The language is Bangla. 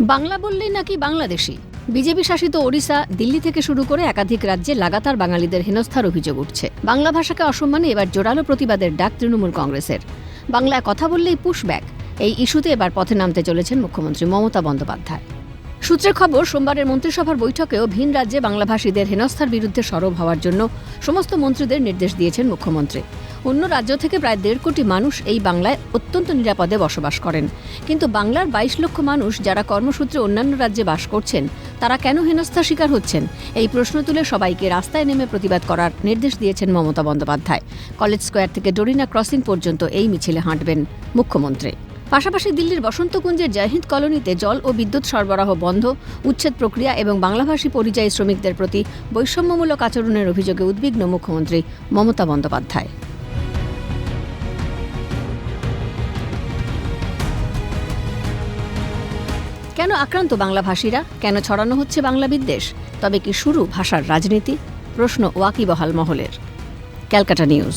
বাংলা বললেই নাকি বাংলাদেশি। বিজেপি শাসিত ওড়িশা দিল্লি থেকে শুরু করে একাধিক রাজ্যে লাগাতার বাঙালিদের হেনস্থার অভিযোগ উঠছে। বাংলা ভাষাকে অসম্মানে এবার জোরালো প্রতিবাদের ডাক তৃণমূল কংগ্রেসের। বাংলায় কথা বললেই পুশব্যাক। এই ইস্যুতে এবার পথে নামতে চলেছেন মুখ্যমন্ত্রী মমতা বন্দ্যোপাধ্যায়। সূত্রের খবর, সোমবারের মন্ত্রিসভার বৈঠকেও ভিন রাজ্যে বাংলাভাষীদের হেনস্থার বিরুদ্ধে সরব হওয়ার জন্য সমস্ত মন্ত্রীদের নির্দেশ দিয়েছেন মুখ্যমন্ত্রী। অন্য রাজ্য থেকে প্রায় দেড় কোটি মানুষ এই বাংলায় অত্যন্ত নিরাপদে বসবাস করেন। কিন্তু বাংলার বাইশ লক্ষ মানুষ যারা কর্মসূত্রে অন্যান্য রাজ্যে বাস করছেন, তারা কেন হেনস্থার শিকার হচ্ছেন? এই প্রশ্ন তুলে সবাইকে রাস্তায় নেমে প্রতিবাদ করার নির্দেশ দিয়েছেন মমতা বন্দ্যোপাধ্যায়। কলেজ স্কোয়ার থেকে ডোরিনা ক্রসিং পর্যন্ত এই মিছিলে হাঁটবেন মুখ্যমন্ত্রী। পাশাপাশি দিল্লির বসন্তকুঞ্জের জয়হিন্দ কলোনিতে জল ও বিদ্যুৎ সরবরাহ বন্ধ, উচ্ছেদ প্রক্রিয়া এবং বাংলাভাষী পরিযায়ী শ্রমিকদের প্রতি বৈষম্যমূলক আচরণের অভিযোগে উদ্বিগ্ন মুখ্যমন্ত্রী মমতা বন্দ্যোপাধ্যায়। কেন আক্রান্ত বাংলাভাষীরা? কেন ছড়ানো হচ্ছে বাংলা বিদ্বেষ? তবে কি শুরু ভাষার রাজনীতি? প্রশ্ন ওয়াকিবহাল মহলের। ক্যালকাটা নিউজ।